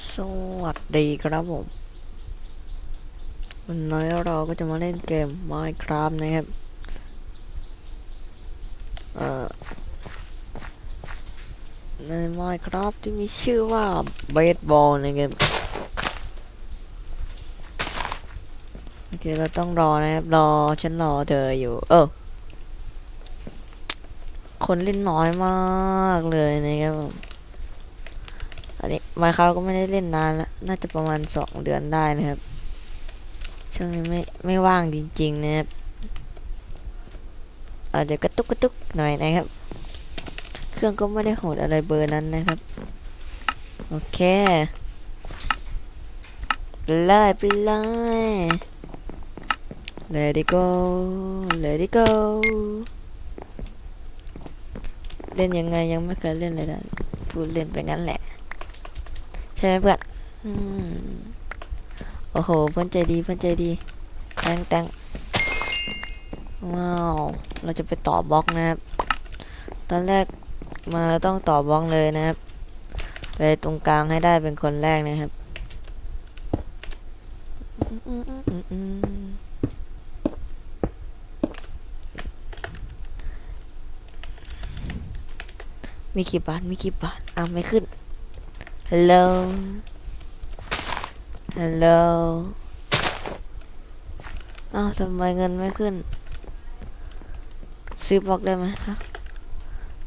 สวัสดีครับผม วันนี้เราก็จะมาเล่นเกม Minecraft นะครับ เอ่อ ใน Minecraft ที่มีชื่อว่า Baseball นะครับโอเค เราต้องรอนะครับ รอ ฉันรอเธออยู่ เออ คนเล่นน้อยมากเลยนะครับผม อันนี้มาเขาก็ไม่ได้เล่นนานแล้วน่าจะประมาณสองเดือนได้นะครับ ช่วงนี้ไม่ไม่ว่างจริง ๆ นะครับอาจจะกระตุกกระตุกหน่อยนะครับ เครื่องก็ไม่ได้โหดอะไรเบอร์นั้นนะครับ โอเคไปเลยไปเลย Let it go Let it go เล่นยังไงยังไม่เคยเล่นเลยนะพูดเล่นไปงั้นแหละ ช่ไหมเพื่อนโอ้โห เพื่อนใจดี เพื่อนใจดี แตงแตงว้าว เราจะไปต่อบล็อกนะครับ ตอนแรกมาเราต้องต่อบล็อกเลยนะครับ ไปตรงกลางให้ได้เป็นคนแรกนะครับ มีกี่บาท มีกี่บาทอะไม่ขึ้น ฮัลโหล ฮัลโหล อ้าวทำไมเงินไม่ขึ้น ซื้อบล็อกได้ไหมครับ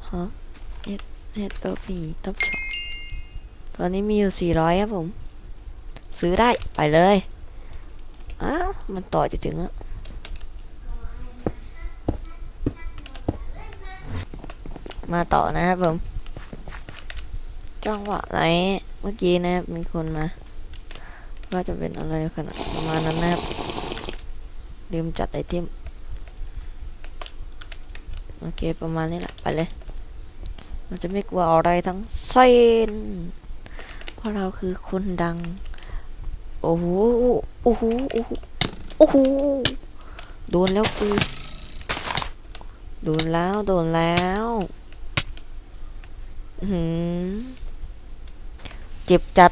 ฮะเฮ็ดเฮ็ดโอฟีท็อปช็อปตอนนี้มีอยู่ 400 ครับผม ซื้อได้ ไปเลย อ้าว มันต่อจะถึงแล้วมาต่อนะครับผม จังหวะไหนเมื่อกี้นะครับมีคนมา ก็จะเป็นอะไรขนาดประมาณนั้นนะครับลืมจัดไอเทมโอเคประมาณนี้แหละไปเลยเราจะไม่กลัวอะไรทั้งสิ้นเพราะเราคือคนดัง โอ้โหโอ้โหโอ้โหโอ้โหโดนแล้วกูโดนแล้ว โดนแล้ว อื้อหือ เจ็บจัด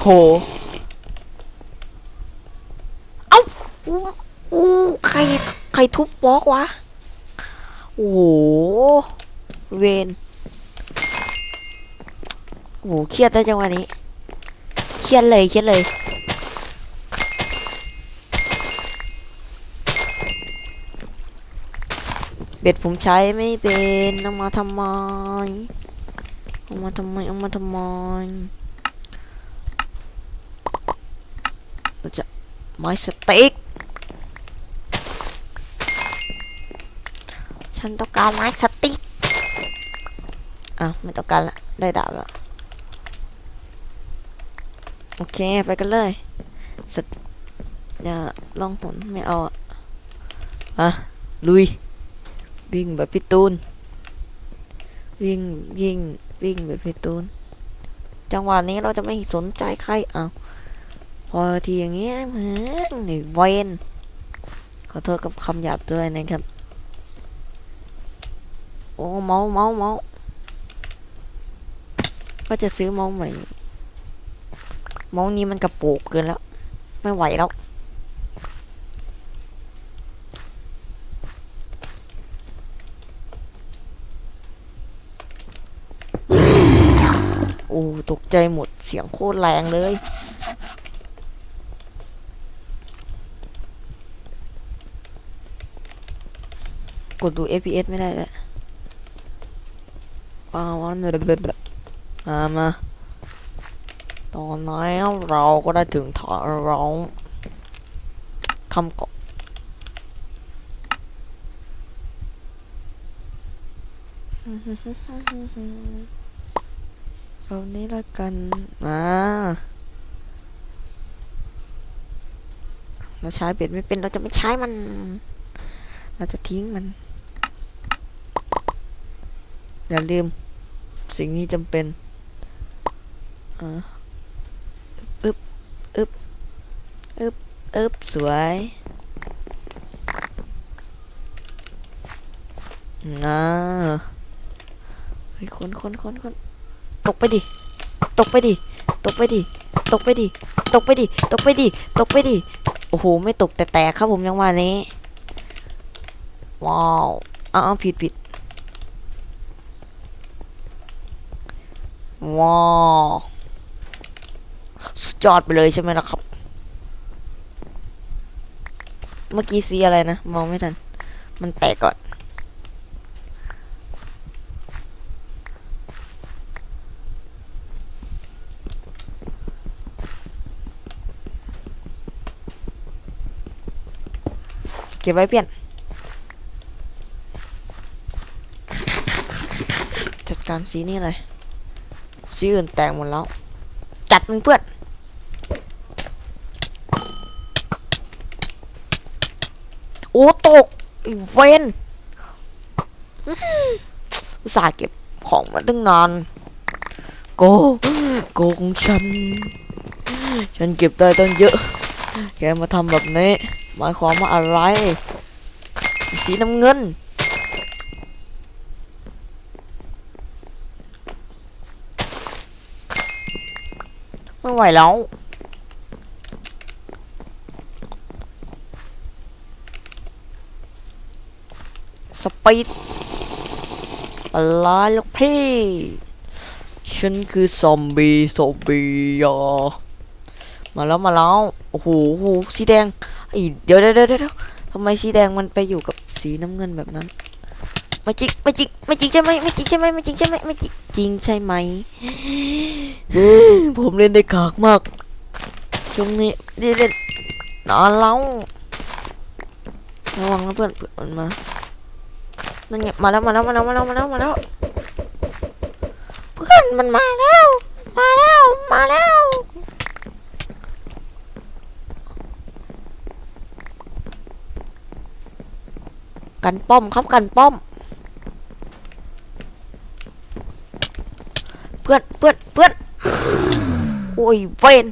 โห เอ้าอู้อู้ใคร ใครทุบบล็อกวะ โอ้โห เวนโอ้โหเครียดได้จังวะนี้ เครียดเลย เครียดเลย เบ็ดผมใช้ไม่เป็นเอามาทำไม เอามาทำไมเอามาทำไมเราจะไม้สติกฉันต้องการไม้สติ๊กอะไม่ต้องการละได้ดาบแล้ว โอเค ไปกันเลยสตอย่าล่องหนไม่เอาอะอะลุย วิ่งแบบพี่ตูน วิ่ง ยิง วิ่งแบบพี่ตูนจังหวะนี้เราจะไม่สนใจใครเอาพอทีอย่างเงี้ยเหมือนนี่เวนขอโทษกับคำหยาบด้วยนะครับ โอ้เมาเมาเมาก็จะซื้อเมาใหม่เมานี้มันกระโปกเกินแล้ว ไม่ไหวแล้ว โอ้ตกใจหมดเสียงโคตรแรงเลย กดดู FPS ไม่ได้แล้วว้าววันมามา ตอนนี้เราก็ได้ถึงฐานร้องคำเกาะ เอานี้ละกันมาเราใช้เบ็ดไม่เป็นเราจะไม่ใช้มัน เราจะทิ้งมัน อย่าลืม สิ่งนี้จำเป็นอ่าอึบอึบอึบอึบสวยนะเฮ้ยคนคนคนคน ตกไปดิ ตกไปดิ ตกไปดิ ตกไปดิ ตกไปดิ ตกไปดิ ตกไปดิ โอ้โห ไม่ตกแต่แตกครับผมยังว่านี้ ว้าวอ้าวผิดผิดว้าวสุดยอดไปเลยใช่ไหมล่ะครับ เมื่อกี้สีอะไรนะ มองไม่ทัน มันแตกก่อน ก็บไว้เปลี่ยน จัดการสีนี้เลย สีอื่นแตกหมดแล้ว จัดมันเพื่อนโอ้ตกเวนอุตส่าห์เก็บของมาตั้งนานโกโกของฉัน ฉันเก็บได้ตั้งเยอะ แกมาทำแบบนี้ หมายความว่าอะไร สีน้ำเงิน ไม่ไหวแล้วสปีดอะไรลูกพี่ ฉันคือซอมบี้ซอมบี้อะมาแล้วมาแล้ว โอ้โห สีแดง อยเดี๋ยวเดี๋ยวเดี๋ยวเดี๋ยวทำไมสีแดงมันไปอยู่กับสีน้ำเงินแบบนั้นไม่จริงไม่จริงไม่จริงใช่ไหมไม่จริงใช่ไหมไม่จริงใช่ไหมไม่จริงจริงใช่ไหมผมเล่นได้กากมากช่วงนี้เล่นนอนแล้วระวังนะเพื่อนเพื่อนมันมานั่นไงมาแล้วมาแล้วมาแล้วมาแล้วมาแล้วมาแล้วเพื่อนมันมาแล้ว มาแล้วมาแล้ว กันป้อมครับกันป้อม เพื่อนเพื่อนเพื่อนโอ้ยเวน